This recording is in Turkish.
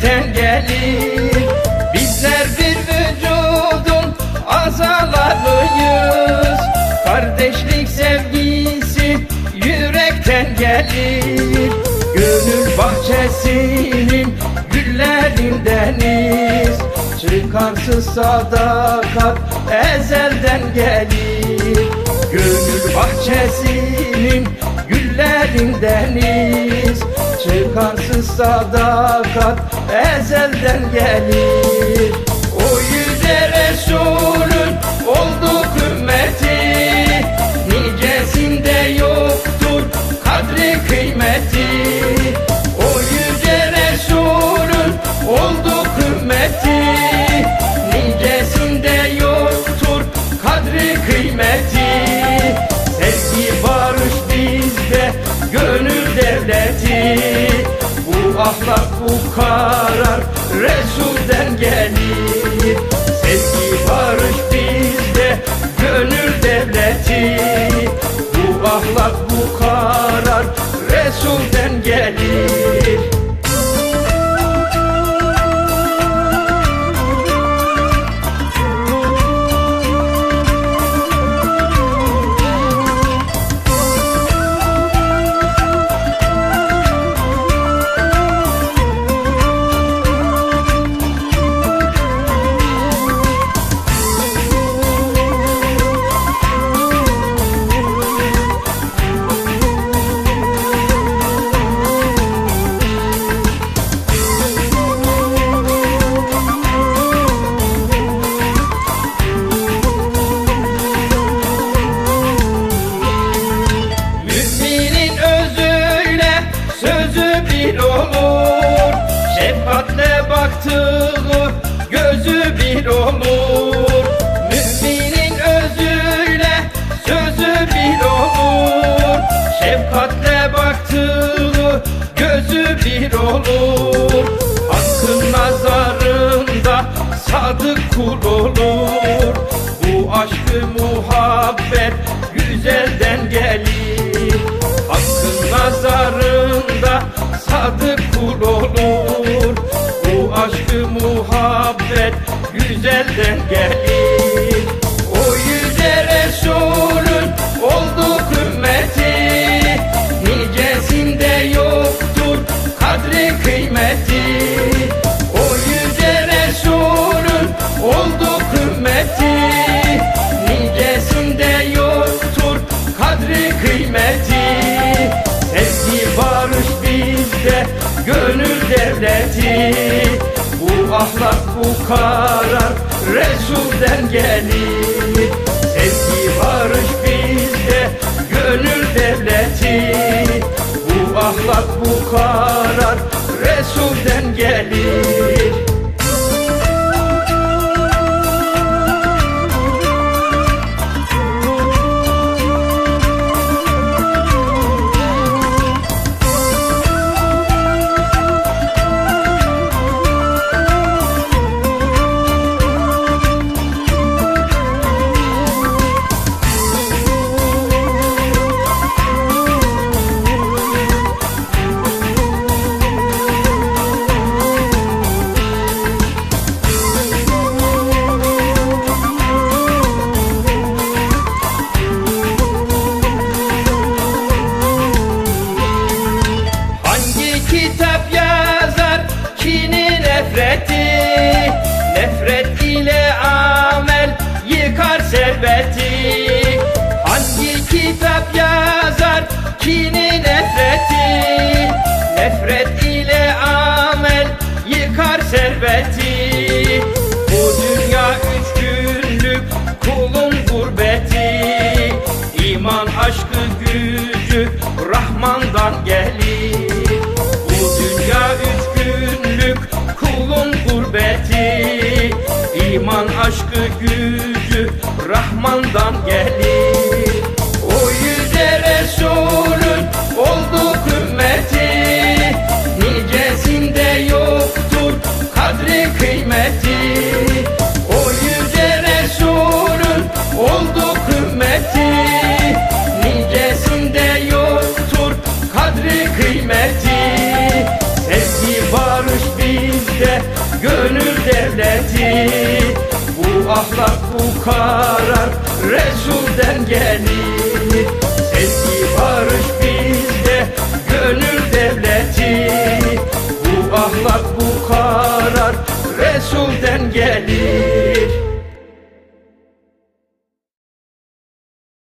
cennetten gelir. Bizler bir vücudun azalarıyız. Kardeşlik sevgisi yürekten gelir. Gönül bahçesinin güllerindeniz Çıkarsız sadakat ezelden gelir. Gönül bahçesinin güllerindeniz Çıkarsız sadakat ezelden gelir. O yüce Resulün olduk ümmeti Nicesinde yoktur kadri kıymeti. O yüce Resulün olduk ümmeti Nicesinde yoktur kadri kıymeti. Sevgi barış bizde gönül devleti. Bu ahlak bu karar Resul'den gelir. Sevgi barış bizde gönül devleti. Bu ahlak bu karar Resul'den gelir olur. Hakkın nazarında sadık kul olur. Bu aşkı muhabbet güzelden gelir. Hakkın nazarında sadık kul olur. Bu aşkı muhabbet güzelden ahlak bu karar Resul'den gelir. Sevgi barış bizde gönül devleti. Bu ahlak bu karar aşkı gücü Rahman'dan gelir. Bu dünya üç günlük kulun gurbeti. İman aşkı gücü Rahman'dan gelir. O yüce Resulün olduk ümmeti Nicesinde yoktur kadri kıymeti. O yüce Resulün olduk ümmeti gönül devleti. Bu ahlak bu karar Resul'den gelir Sevgi barış bizde gönül devleti. Bu ahlak bu karar Resul'den gelir